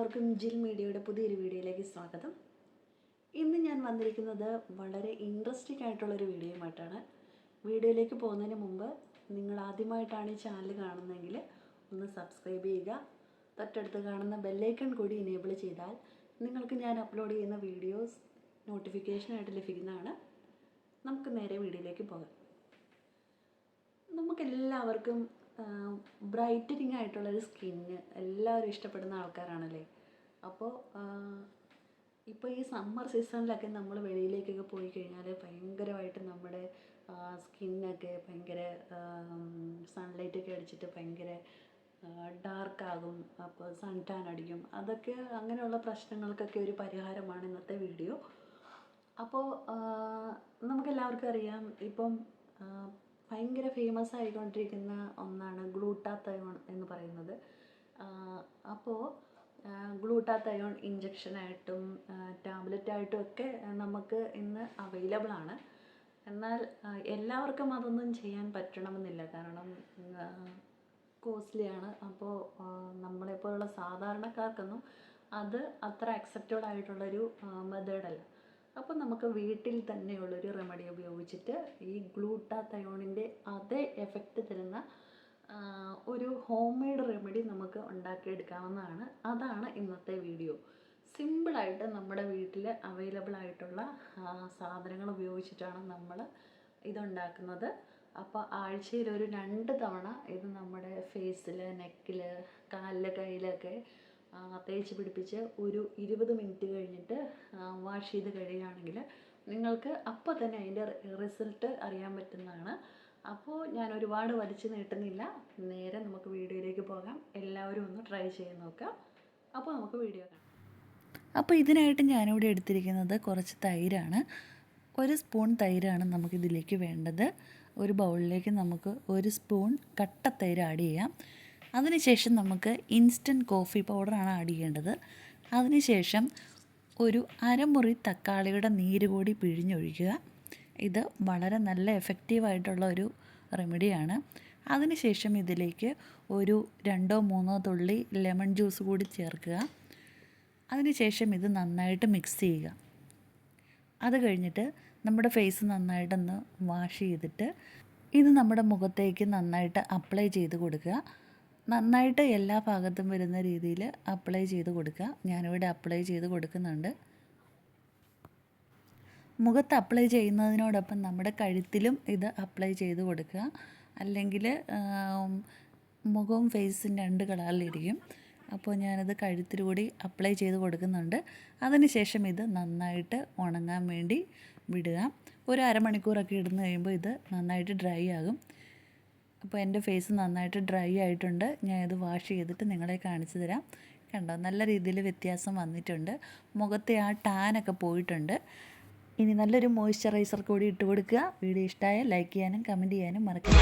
എല്ലാവർക്കും ജിൽ മീഡിയയുടെ പുതിയൊരു വീഡിയോയിലേക്ക് സ്വാഗതം. ഇന്ന് ഞാൻ വന്നിരിക്കുന്നത് വളരെ ഇൻട്രസ്റ്റിംഗ് ആയിട്ടുള്ളൊരു വീഡിയോയുമായിട്ടാണ്. വീഡിയോയിലേക്ക് പോകുന്നതിന് മുമ്പ് നിങ്ങൾ ആദ്യമായിട്ടാണ് ഈ ചാനൽ കാണുന്നതെങ്കിൽ ഒന്ന് സബ്സ്ക്രൈബ് ചെയ്യുക. തൊട്ടടുത്ത് കാണുന്ന ബെല്ലൈക്കൺ കൂടി ഇനേബിൾ ചെയ്താൽ നിങ്ങൾക്ക് ഞാൻ അപ്ലോഡ് ചെയ്യുന്ന വീഡിയോസ് നോട്ടിഫിക്കേഷനായിട്ട് ലഭിക്കുന്നതാണ്. നമുക്ക് നേരെ വീഡിയോയിലേക്ക് പോകാം. നമുക്കെല്ലാവർക്കും ബ്രൈറ്റനിങ് ആയിട്ടുള്ളൊരു സ്കിന്ന് എല്ലാവരും ഇഷ്ടപ്പെടുന്ന ആൾക്കാരാണല്ലേ? അപ്പോൾ ഇപ്പോൾ ഈ സമ്മർ സീസണിലൊക്കെ നമ്മൾ വെളിയിലേക്കൊക്കെ പോയി കഴിഞ്ഞാൽ ഭയങ്കരമായിട്ട് നമ്മുടെ സ്കിന്നൊക്കെ ഭയങ്കര സൺലൈറ്റൊക്കെ അടിച്ചിട്ട് ഭയങ്കര ഡാർക്കാകും അപ്പോൾ സൺ ടാൻ അടിക്കും. അതൊക്കെ അങ്ങനെയുള്ള പ്രശ്നങ്ങൾക്കൊക്കെ ഒരു പരിഹാരമാണ് ഇന്നത്തെ വീഡിയോ അപ്പോൾ നമുക്കെല്ലാവർക്കും അറിയാം. ഇപ്പം ഭയങ്കര ഫേമസ് ആയിക്കൊണ്ടിരിക്കുന്ന ഒന്നാണ് ഗ്ലൂട്ടാത്തയോൺ എന്ന് പറയുന്നത്. അപ്പോൾ ഗ്ലൂട്ടാത്തയോൺ ഇഞ്ചക്ഷനായിട്ടും ടാബ്ലറ്റായിട്ടും ഒക്കെ നമുക്ക് ഇന്ന് അവൈലബിൾ ആണ്. എന്നാൽ എല്ലാവർക്കും അതൊന്നും ചെയ്യാൻ പറ്റണമെന്നില്ല. കാരണം കോസ്റ്റ്ലിയാണ് അപ്പോൾ നമ്മളെപ്പോലുള്ള സാധാരണക്കാർക്കൊന്നും അത് അത്ര അക്സെപ്റ്റഡ് ആയിട്ടുള്ളൊരു മെത്തേഡല്ല അപ്പോൾ നമുക്ക് വീട്ടിൽ തന്നെയുള്ളൊരു റെമഡി ഉപയോഗിച്ചിട്ട് ഈ ഗ്ലൂട്ടാത്തയോണിന്റെ അതേ എഫക്റ്റ് തരുന്ന ഒരു ഹോം മെയ്ഡ് റെമഡി നമുക്ക് ഉണ്ടാക്കിയെടുക്കാവുന്നതാണ്. അതാണ് ഇന്നത്തെ വീഡിയോ സിമ്പിളായിട്ട് നമ്മുടെ വീട്ടിൽ അവൈലബിൾ ആയിട്ടുള്ള സാധനങ്ങൾ ഉപയോഗിച്ചിട്ടാണ് നമ്മൾ ഇതുണ്ടാക്കുന്നത്. അപ്പോൾ ആഴ്ചയിൽ ഒരു രണ്ട് തവണ ഇത് നമ്മുടെ ഫേസിൽ നെക്കിൽ കാലിൽ കയ്യിലൊക്കെ തേച്ച് പിടിപ്പിച്ച് ഒരു ഇരുപത് മിനിറ്റ് കഴിഞ്ഞിട്ട് വാഷ് ചെയ്ത് കഴിയുകയാണെങ്കിൽ നിങ്ങൾക്ക് അപ്പോൾ തന്നെ അതിന്റെ റിസൾട്ട് അറിയാൻ പറ്റുന്നതാണ്. അപ്പോൾ ഞാൻ ഒരുപാട് വലിച്ചു നീട്ടുന്നില്ല. നേരെ നമുക്ക് വീഡിയോയിലേക്ക് പോകാം. എല്ലാവരും ഒന്ന് ട്രൈ ചെയ്ത് നോക്കാം. അപ്പോൾ നമുക്ക് വീഡിയോ കാണാം. അപ്പോൾ ഇതിനായിട്ട് ഞാനിവിടെ എടുത്തിരിക്കുന്നത് കുറച്ച് തൈരാണ്. ഒരു സ്പൂൺ തൈരാണ് നമുക്കിതിലേക്ക് വേണ്ടത്. ഒരു ബൗളിലേക്ക് നമുക്ക് ഒരു സ്പൂൺ കട്ട തൈര് ആഡ് ചെയ്യാം. അതിനുശേഷം നമുക്ക് ഇൻസ്റ്റന്റ് കോഫി പൗഡറാണ് ആഡ് ചെയ്യേണ്ടത്. അതിനുശേഷം ഒരു അരമുറി തക്കാളിയുടെ നീര് കൂടി പിഴിഞ്ഞൊഴിക്കുക. ഇത് വളരെ നല്ല എഫക്റ്റീവായിട്ടുള്ള ഒരു റെമഡിയാണ് അതിനുശേഷം ഇതിലേക്ക് ഒരു രണ്ടോ മൂന്നോ തുള്ളി ലെമൺ ജ്യൂസ് കൂടി ചേർക്കുക. അതിനുശേഷം ഇത് നന്നായിട്ട് മിക്സ് ചെയ്യുക. അത് കഴിഞ്ഞിട്ട് നമ്മുടെ ഫേസ് നന്നായിട്ടൊന്ന് വാഷ് ചെയ്തിട്ട് ഇത് നമ്മുടെ മുഖത്തേക്ക് നന്നായിട്ട് അപ്ലൈ ചെയ്ത് കൊടുക്കുക. നന്നായിട്ട് എല്ലാ ഭാഗത്തും വരുന്ന രീതിയിൽ അപ്ലൈ ചെയ്ത് കൊടുക്കുക. ഞാനിവിടെ അപ്ലൈ ചെയ്ത് കൊടുക്കുന്നുണ്ട്. മുഖത്ത് അപ്ലൈ ചെയ്യുന്നതിനോടൊപ്പം നമ്മുടെ കഴുത്തിലും ഇത് അപ്ലൈ ചെയ്ത് കൊടുക്കുക. അല്ലെങ്കിൽ മുഖവും ഫേസും രണ്ട് കളറിലിരിക്കും അപ്പോൾ ഞാനത് കഴുത്തിലൂടി അപ്ലൈ ചെയ്ത് കൊടുക്കുന്നുണ്ട്. അതിനുശേഷം ഇത് നന്നായിട്ട് ഉണങ്ങാൻ വേണ്ടി വിടുക. ഒരു അരമണിക്കൂറൊക്കെ ഇടുന്ന് കഴിയുമ്പോൾ ഇത് നന്നായിട്ട് ഡ്രൈ ആകും. അപ്പോൾ എന്റെ ഫേസ് നന്നായിട്ട് ഡ്രൈ ആയിട്ടുണ്ട്. ഞാൻ ഇത് വാഷ് ചെയ്തിട്ട് നിങ്ങളെ കാണിച്ചു തരാം. കണ്ടോ? നല്ല രീതിയിൽ വ്യത്യാസം വന്നിട്ടുണ്ട്. മുഖത്തെ ആ ടാനൊക്കെ പോയിട്ടുണ്ട്. ഇനി നല്ലൊരു മോയ്സ്ചറൈസർ കൂടി ഇട്ട് കൊടുക്കുക. വീഡിയോ ഇഷ്ടമായ ലൈക്ക് ചെയ്യാനും കമന്റ് ചെയ്യാനും മറക്കരുത്.